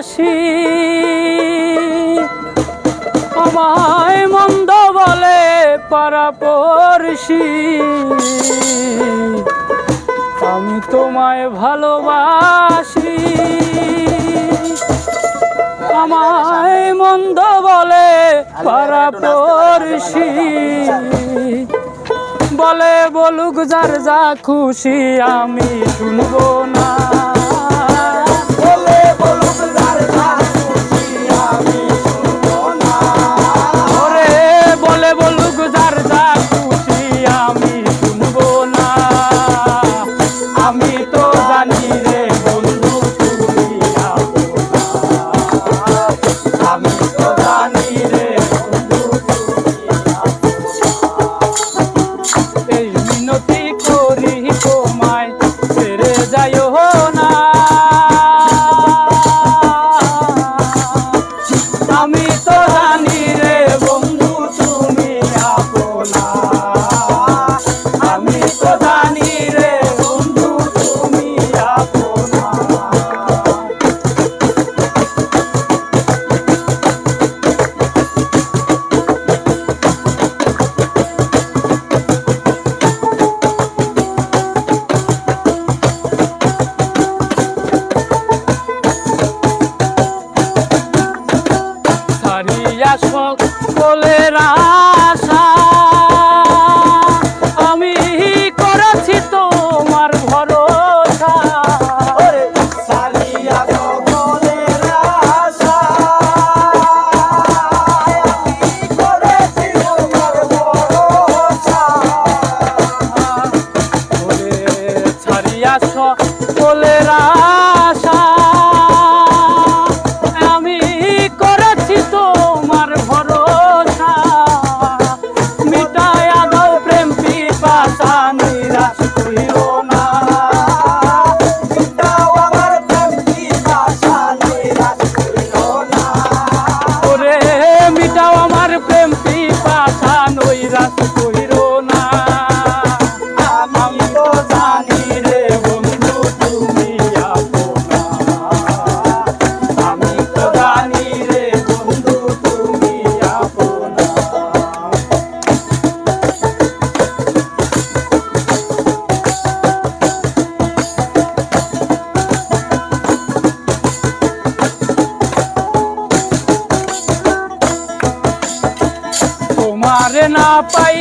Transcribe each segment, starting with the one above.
আসি। আমায় মন্দ বলে পারাপরশি আমি তোমায় ভালোবাসি। আমায় মন্দ বলে পারাপরশি বলে বলুক যার যা খুশি আমি শুনব না। হইল rapaz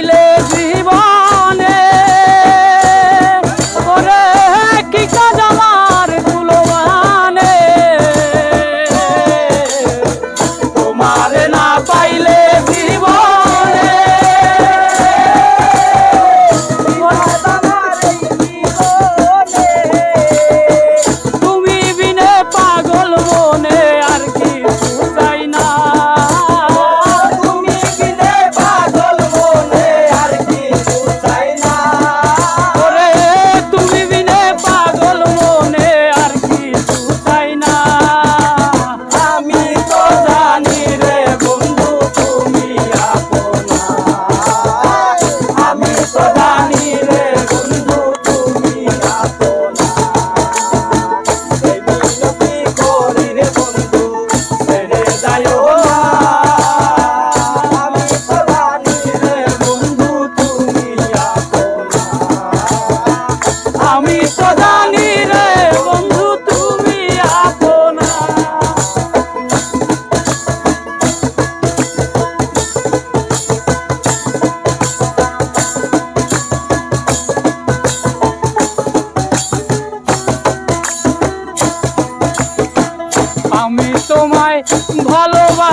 भलोबा